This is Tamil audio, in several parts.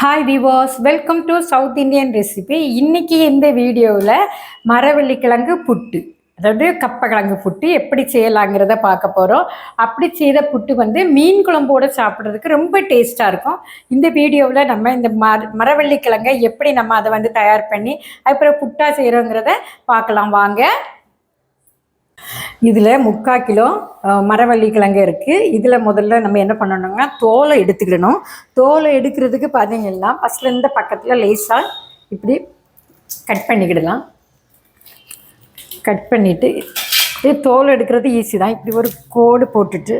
Hi Vilas welcome to South Indian recipe இன்னைக்கு இந்த வீடியோவில் மரவள்ளிக்கிழங்கு புட்டு. அதாவது கப்பக்கிழங்கு புட்டு எப்படி செய்யலாங்கிறத பார்க்க போகிறோம் அப்படி செய்த புட்டு வந்து மீன் குழம்போடு சாப்பிட்றதுக்கு ரொம்ப டேஸ்ட்டாக இருக்கும். இந்த வீடியோவில் நம்ம இந்த மர மரவள்ளிக்கிழங்கை எப்படி நம்ம அதை வந்து தயார் பண்ணி அப்புறம் புட்டாக செய்கிறோங்கிறத பார்க்கலாம். வாங்க. இதில் முக்கால் கிலோ மரவள்ளி கிழங்கு இருக்குது இதில் முதல்ல நம்ம என்ன பண்ணணும்னா தோலை எடுத்துக்கிடணும். தோலை எடுக்கிறதுக்கு பார்த்தீங்கன்னா ஃபஸ்ட்டில் இந்த பக்கத்தில் லேசாக இப்படி கட் பண்ணிக்கிடலாம். கட் பண்ணிவிட்டு தோல் எடுக்கிறது ஈஸி தான். இப்படி ஒரு கோடு போட்டுட்டு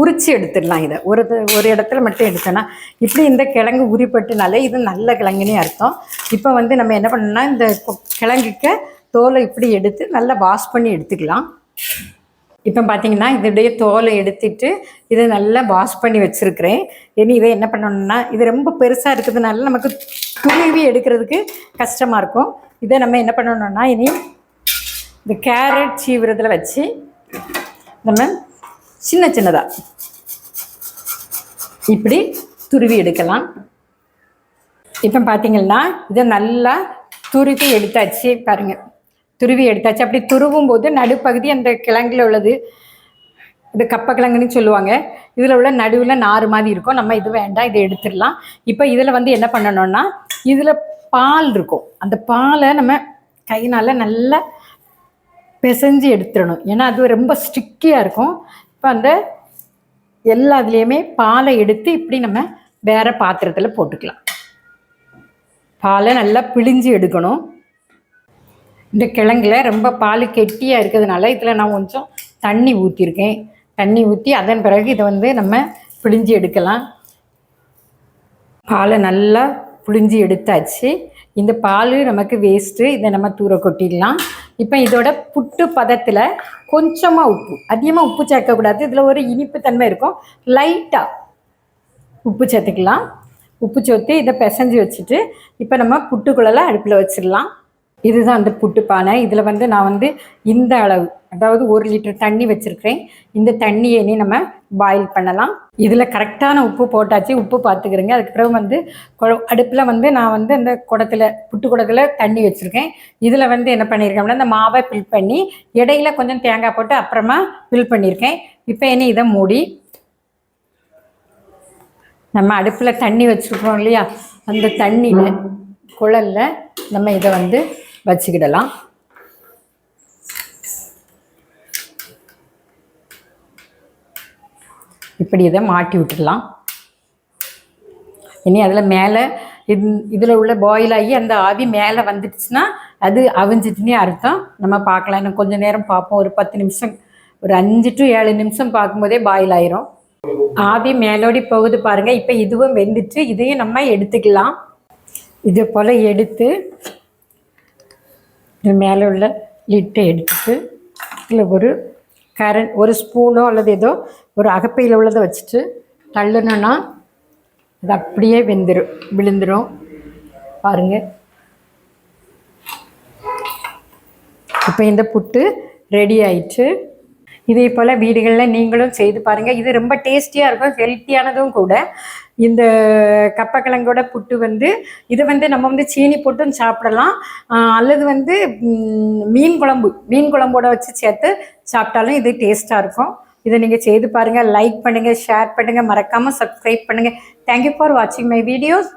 உரிச்சு எடுத்துடலாம் இதை. ஒரு ஒரு இடத்துல மட்டும் எடுத்தோன்னா இப்படி இந்த கிழங்கு உரிப்பட்டுனாலே இது நல்ல கிழங்குனே அர்த்தம். இப்போ வந்து நம்ம என்ன பண்ணணும்னா இந்த கிழங்குக்க கிழங்குக்கு தோலை இப்படி எடுத்து நல்லா வாஷ் பண்ணி எடுத்துக்கலாம். இப்போ பார்த்தீங்கன்னா இதோடைய தோலை எடுத்துட்டு இதை நல்லா வாஷ் பண்ணி வச்சுருக்கிறேன். இனி இதை என்ன பண்ணணும்னா இது ரொம்ப பெருசாக இருக்கிறதுனால நமக்கு துருவி எடுக்கிறதுக்கு கஷ்டமாக இருக்கும். இதை நம்ம என்ன பண்ணணும்னா இனி இந்த கேரட் சீவிரத்தில் வச்சு நம்ம சின்ன சின்னதாக இப்படி துருவி எடுக்கலாம். இப்போ பார்த்தீங்கன்னா இதை நல்லா துருவி எடுத்தாச்சு பாருங்க. துருவி எடுத்தாச்சு. அப்படி துருவும் போது நடுப்பகுதி அந்த கிழங்குல உள்ளது இது கப்பக்கிழங்குன்னு சொல்லுவாங்க. இதில் உள்ள நடுவில் நாறு மாதிரி இருக்கும். நம்ம இது வேண்டாம் இதை எடுத்துடலாம். இப்போ இதில் வந்து என்ன பண்ணணும்னா இதில் பால் இருக்கும். அந்த பாலை நம்ம கையினால் நல்லா பிசைஞ்சு எடுத்துடணும். ஏன்னா அது ரொம்ப ஸ்டிக்கியாக இருக்கும். இப்போ அந்த எல்லாத்துலேயுமே பாலை எடுத்து இப்படி நம்ம வேறு பாத்திரத்தில் போட்டுக்கலாம். பாலை நல்லா பிழிஞ்சு எடுக்கணும். இந்த கிழங்குல ரொம்ப பால் கெட்டியாக இருக்கிறதுனால இதில் நான் கொஞ்சம் தண்ணி ஊற்றிருக்கேன் தண்ணி ஊற்றி அதன் பிறகு இதை வந்து நம்ம பிழிஞ்சு எடுக்கலாம். பாலை நல்லா புழிஞ்சு எடுத்தாச்சு. இந்த பால் நமக்கு வேஸ்ட்டு இதை நம்ம தூர கொட்டிடலாம். இப்போ இதோட புட்டு பதத்தில் கொஞ்சமாக உப்பு. அதிகமாக உப்பு சேர்க்கக்கூடாது. இதில் ஒரு இனிப்பு தன்மை இருக்கும். லைட்டாக உப்பு சேர்த்துக்கலாம். உப்பு சேர்த்து இதை பிசைஞ்சு வச்சுட்டு இப்போ நம்ம புட்டுக்குள்ளெல்லாம் அடுப்பில் வச்சிடலாம். இதுதான் அந்த புட்டு பானை. இதில் வந்து நான் வந்து இந்த அளவு அதாவது ஒரு லிட்டர் தண்ணி வச்சுருக்கிறேன். இந்த தண்ணியை இனி நம்ம பாயில் பண்ணலாம். இதில் கரெக்டான உப்பு போட்டாச்சு. உப்பு பார்த்துக்கிறேங்க. அதுக்கப்புறம் வந்து வந்து அடுப்பில் வந்து நான் வந்து அந்த குடத்தில் புட்டு குடத்தில் தண்ணி வச்சுருக்கேன். இதில் வந்து என்ன பண்ணியிருக்கேன் இந்த மாவை ஃபில் பண்ணி இடையில கொஞ்சம் தேங்காய் போட்டு அப்புறமா ஃபில் பண்ணியிருக்கேன் இப்போ இனி இதை மூடி நம்ம அடுப்பில் தண்ணி வச்சுருக்கோம் இல்லையா? அந்த தண்ணியில் குழல்ல நம்ம இதை வந்து வச்சுக்கிடலாம். இப்படி இதை மாட்டி விட்டுடலாம். இனி அதில் மேலே இது இதில் உள்ள பாயில் ஆகி அந்த ஆவி மேலே வந்துடுச்சுன்னா அது அவிஞ்சிட்டுனே அர்த்தம். நம்ம பார்க்கலாம். இன்னும் கொஞ்சம் நேரம் பார்ப்போம். ஒரு பத்து நிமிஷம் ஒரு அஞ்சு டு ஏழு நிமிஷம் பார்க்கும்போதே பாயில் ஆயிரும். ஆவி மேலோடி போகுது பாருங்க. இப்போ இதுவும் வெந்துட்டு இதையும் நம்ம எடுத்துக்கலாம். இது போல் எடுத்து இது மேலே உள்ள லிட்டை எடுத்துட்டு இதில் ஒரு கரண்ட் ஒரு ஸ்பூனோ அல்லது ஏதோ ஒரு அகப்பையில் உள்ளதை வச்சுட்டு தள்ளுனோன்னா அது அப்படியே வெந்துடும் விழுந்துடும் பாருங்கள் இப்போ இந்த புட்டு ரெடி ஆயிட்டு இதே போல் வீடுகளில் நீங்களும் செய்து பாருங்கள் இது ரொம்ப டேஸ்டியாக இருக்கும் ஹெல்த்தியானதும் கூட. இந்த கப்பக்கிழங்கோட புட்டு வந்து இது வந்து நம்ம வந்து சீனி போட்டும் சாப்பிடலாம். அல்லது வந்து மீன் குழம்பு மீன் குழம்போட வச்சு சேர்த்து சாப்பிட்டாலும் இது டேஸ்ட்டாக இருக்கும். இதை நீங்கள் செய்து பாருங்கள் லைக் பண்ணுங்கள் ஷேர் பண்ணுங்கள் மறக்காமல் சப்ஸ்கிரைப் பண்ணுங்கள் தேங்க்யூ ஃபார் வாட்சிங் மை வீடியோஸ்